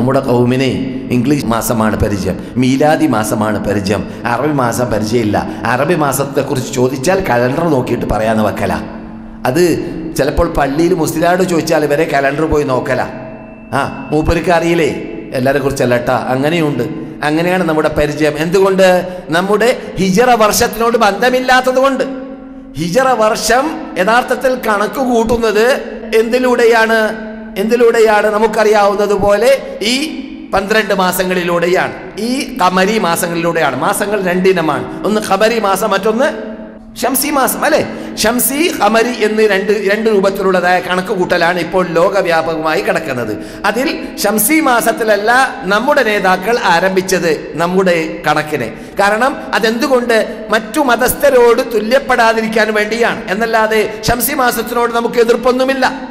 നമ്മുടെ കൗമിനെ ഇംഗ്ലീഷ് മാസമാണ് പരിചയം മീലാദി മാസമാണ് പരിചയം. അറബി മാസം പരിചയമില്ല. അറബി മാസത്തെക്കുറിച്ച് ചോദിച്ചാൽ കലണ്ടർ നോക്കിയിട്ട് പറയാമെന്ന് വെക്കല. അത് ചിലപ്പോൾ പള്ളിയിൽ മുസ്ലിയാട് ചോദിച്ചാൽ ഇവരെ കലണ്ടർ പോയി നോക്കല. ആ മൂപ്പർക്ക് അറിയില്ലേ? എല്ലാവരെ കുറിച്ചല്ല കേട്ടാ അങ്ങനെയുണ്ട്. അങ്ങനെയാണ് നമ്മുടെ പരിചയം. എന്തുകൊണ്ട്? നമ്മുടെ ഹിജറ വർഷത്തിനോട് ബന്ധമില്ലാത്തത് കൊണ്ട് ഹിജറ വർഷം യഥാർത്ഥത്തിൽ കണക്ക് കൂട്ടുന്നത് എന്തിലൂടെയാണ്? എന്തിലൂടെയാണ് നമുക്കറിയാവുന്നത് പോലെ ഈ പന്ത്രണ്ട് മാസങ്ങളിലൂടെയാണ്. ഈ കമരി മാസങ്ങളിലൂടെയാണ്. മാസങ്ങൾ രണ്ടിനമാണ്. ഒന്ന് ഖബരി മാസം മറ്റൊന്ന് ഷംസി മാസം അല്ലെ? ഷംസി ഖമരി എന്ന് രണ്ട് രണ്ട് രൂപത്തിലുള്ളതായ കണക്ക് കൂട്ടലാണ് ഇപ്പോൾ ലോകവ്യാപകമായി കിടക്കുന്നത്. അതിൽ ഷംസി മാസത്തിലല്ല നമ്മുടെ നേതാക്കൾ ആരംഭിച്ചത് നമ്മുടെ കണക്കിനെ. കാരണം അതെന്തുകൊണ്ട് മറ്റു മതസ്ഥരോട് തുല്യപ്പെടാതിരിക്കാൻ വേണ്ടിയാണ്. എന്നല്ലാതെ ഷംസി മാസത്തിനോട് നമുക്ക് എതിർപ്പൊന്നുമില്ല.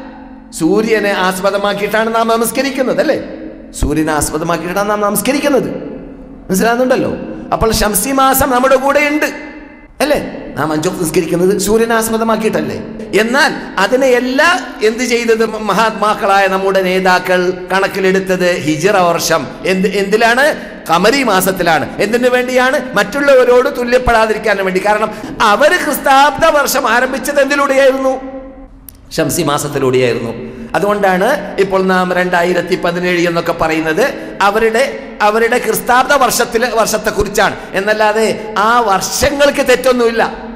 സൂര്യനെ ആസ്പദമാക്കിയിട്ടാണ് നാം നമസ്കരിക്കുന്നത് അല്ലേ? സൂര്യനെ ആസ്പദമാക്കിയിട്ടാണ് നാം നമസ്കരിക്കുന്നത്. മനസ്സിലാകുന്നുണ്ടല്ലോ? അപ്പോൾ ശംസി മാസം നമ്മുടെ കൂടെ ഉണ്ട് അല്ലേ? നാം അഞ്ചു നിസ്കരിക്കുന്നത് സൂര്യനെ ആസ്പദമാക്കിയിട്ടല്ലേ? എന്നാൽ അതിനെയെല്ലാം എന്ത് ചെയ്തത് മഹാത്മാക്കളായ നമ്മുടെ നേതാക്കൾ കണക്കിലെടുത്തത് ഹിജറ വർഷം. എന്ത് എന്തിലാണ്? കമരി മാസത്തിലാണ്. എന്തിനു വേണ്ടിയാണ്? മറ്റുള്ളവരോട് തുല്യപ്പെടാതിരിക്കാൻ വേണ്ടി. കാരണം അവർ ക്രിസ്താബ്ദ വർഷം ആരംഭിച്ചത് എന്തിലൂടെയായിരുന്നു? ഷംസി മാസത്തിലൂടെയായിരുന്നു അതുകൊണ്ടാണ് ഇപ്പോൾ നാം രണ്ടായിരത്തി പതിനേഴ് എന്നൊക്കെ പറയുന്നത് അവരുടെ അവരുടെ ക്രിസ്താബ്ദ വർഷത്തിലെ വർഷത്തെക്കുറിച്ചാണ്. എന്നല്ലാതെ ആ വർഷങ്ങൾക്ക് തെറ്റൊന്നുമില്ല.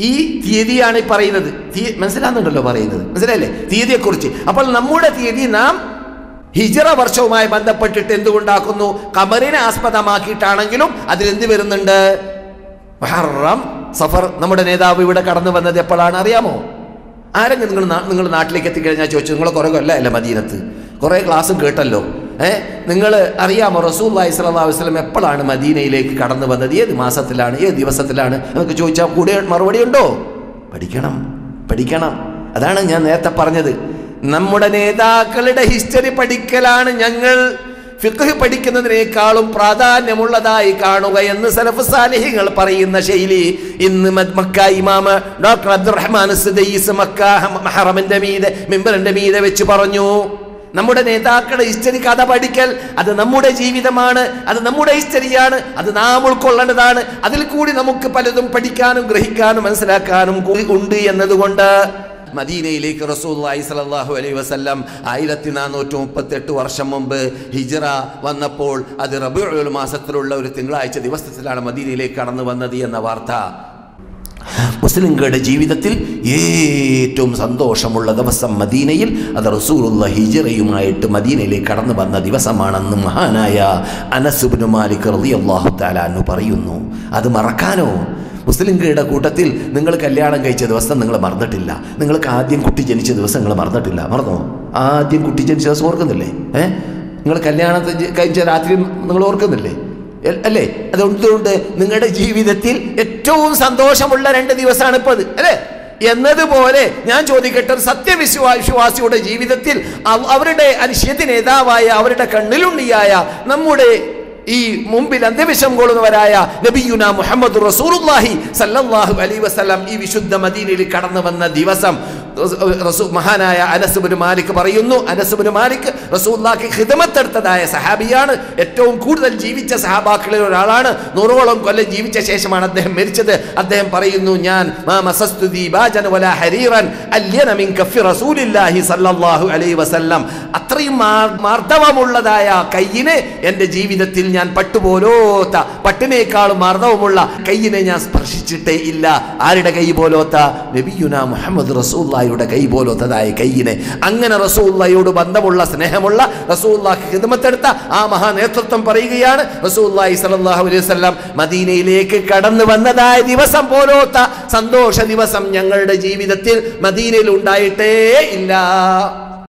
ഈ തീയതിയാണ് ഈ പറയുന്നത്. മനസ്സിലാകുന്നുണ്ടല്ലോ പറയുന്നത്. മനസ്സിലായില്ലേ? തീയതിയെക്കുറിച്ച്. അപ്പോൾ നമ്മുടെ തീയതി നാം ഹിജറ വർഷവുമായി ബന്ധപ്പെട്ടിട്ട് എന്തുകൊണ്ടാക്കുന്നു? കമറിനെ ആസ്പദമാക്കിയിട്ടാണെങ്കിലും അതിലെന്ത് വരുന്നുണ്ട്? മുഹറം സഫർ നമ്മുടെ നേതാവ് ഇവിടെ കടന്നു വന്നത് എപ്പോഴാണ്? അറിയാമോ? ആരെങ്കിലും നിങ്ങൾ നിങ്ങൾ നാട്ടിലേക്ക് എത്തിക്കഴിഞ്ഞാൽ ചോദിച്ചു നിങ്ങൾ കുറേ കൊല്ലമല്ല മദീനത്ത്? കുറേ ക്ലാസ് കേട്ടല്ലോ. ഏ? നിങ്ങൾ അറിയാമോ റസൂൽ അലൈഹി വസല്ലം എപ്പോഴാണ് മദീനയിലേക്ക് കടന്നു വന്നത്? ഏത് മാസത്തിലാണ് ഏത് ദിവസത്തിലാണ്? എന്നൊക്കെ ചോദിച്ചാൽ കൂടെ മറുപടി ഉണ്ടോ? പഠിക്കണം പഠിക്കണം. അതാണ് ഞാൻ നേരത്തെ പറഞ്ഞത്. നമ്മുടെ നേതാക്കളുടെ ഹിസ്റ്ററി പഠിക്കലാണ് ഞങ്ങൾ ഫിഖ് പഠിക്കുന്നതിനേക്കാളും പ്രാധാന്യമുള്ളതായി കാണുക എന്ന് സലഫ് സാലിഹികൾ പറയുന്ന ശൈലി. ഇന്ന് മക്ക ഇമാമ ഡോക്ടർ അബ്ദുറഹ്മാൻ സുദൈസ് മക്ക മഹറമിന്റെ മീതെ മിമ്പറിന്റെ മീതെ വെച്ച് പറഞ്ഞു. നമ്മുടെ നേതാക്കളുടെ ഹിസ്റ്ററി കഥ പഠിക്കൽ അത് നമ്മുടെ ജീവിതമാണ് അത് നമ്മുടെ ഹിസ്റ്ററിയാണ് അത് നാം ഉൾക്കൊള്ളേണ്ടതാണ്. അതിൽ കൂടി നമുക്ക് പലതും പഠിക്കാനും ഗ്രഹിക്കാനും മനസ്സിലാക്കാനും ഉണ്ട് എന്നതുകൊണ്ട് മദീനയിലേക്ക് റസൂലുള്ളാഹി സ്വല്ലല്ലാഹു അലൈഹി വസല്ലം ആയിരത്തി നാനൂറ്റി മുപ്പത്തെട്ട് വർഷം മുമ്പ് ഹിജറ വന്നപ്പോൾ അത് റബീഉൽ മാസത്തിലുള്ള ഒരു തിങ്കളാഴ്ച ദിവസത്തിലാണ് മദീനയിലേക്ക് കടന്നു വന്നത് എന്ന വാർത്ത. മുസ്ലിംകളുടെ ജീവിതത്തിൽ ഏറ്റവും സന്തോഷമുള്ള ദിവസം മദീനയിൽ അത് റസൂലുള്ള ഹിജറയുമായിട്ട് മദീനയിലേക്ക് കടന്നു വന്ന ദിവസമാണെന്ന് മഹാനായ അനസുബിന് മാലിക് റളിയല്ലാഹു തആല പറയുന്നു. അത് മറക്കാനോ? മുസ്ലിംകളുടെ കൂട്ടത്തിൽ നിങ്ങൾ കല്യാണം കഴിച്ച ദിവസം നിങ്ങൾ മറന്നിട്ടില്ല. നിങ്ങൾക്ക് ആദ്യം കുട്ടി ജനിച്ച ദിവസം നിങ്ങൾ മറന്നിട്ടില്ല. മറന്നോ? ആദ്യം കുട്ടി ജനിച്ച ദിവസം ഓർക്കുന്നില്ലേ? ഏ? നിങ്ങൾ കല്യാണത്തെ കഴിച്ച രാത്രി നിങ്ങൾ ഓർക്കുന്നില്ലേ? അല്ലേ? അതുകൊണ്ട് നിങ്ങളുടെ ജീവിതത്തിൽ ഏറ്റവും സന്തോഷമുള്ള രണ്ട് ദിവസമാണ് ഇപ്പോൾ അത്. അല്ലേ? എന്നതുപോലെ ഞാൻ ചോദിക്കട്ടെ സത്യവിശ്വാസിയുടെ ജീവിതത്തിൽ അവരുടെ അനിശ്ചിത നേതാവായ അവരുടെ കണ്ണിലുണ്ണിയായ നമ്മുടെ ഈ മുമ്പിൽ അന്ത്യവിഷം കൊള്ളുന്നവരായ നബിയുന മുഹമ്മദ് റസൂലുള്ളാഹി സല്ലല്ലാഹു അലൈഹി വസല്ലം ഈ വിശുദ്ധ മദീനയിൽ കടന്നു വന്ന ദിവസം മഹാനായ അനസുബിന് മാലിക് പറയുന്നു അനസുബിന് മാലിക് റസൂല്ലാക്ക് ഹിതമത്തെടുത്തതായ സഹാബിയാണ്. ഏറ്റവും കൂടുതൽ ജീവിച്ച സഹാബാക്കളിൽ ഒരാളാണ്. നൂറോളം കൊല്ലം ജീവിച്ച ശേഷമാണ് അദ്ദേഹം മരിച്ചത്. അദ്ദേഹം പറയുന്നു ഞാൻ അല്യന മിൻ റസൂലില്ലാഹി അലൈഹി വസല്ലം. അത്രയും മർദ്ദവമുള്ളതായ കയ്യിനെ എന്റെ ജീവിതത്തിൽ ഞാൻ പട്ടുപോലോത്ത പട്ടിനേക്കാളും മാർദ്ദവമുള്ള കയ്യിനെ ഞാൻ സ്പർശിച്ചിട്ടേ ഇല്ല. ആരുടെ കൈ പോലോത്ത? നബിയുന മുഹമ്മദ് റസൂല്ലായുടെ കൈ പോലോത്തതായ കയ്യിനെ അങ്ങനെ റസൂല്ലയോട് ബന്ധമുള്ള സ്നേഹമുള്ള റസൂല്ലാക്ക് ഹിദമത്തെടുത്ത ആ മഹാനേതൃത്വം പറയുകയാണ് റസൂല്ലായി സലാഹു അലൈഹി വസല്ലം. മദീനയിലേക്ക് കടന്നു വന്നതായ ദിവസം പോലോത്ത സന്തോഷ ദിവസം ഞങ്ങളുടെ ജീവിതത്തിൽ മദീനയിൽ ഉണ്ടായിട്ടേ ഇല്ല.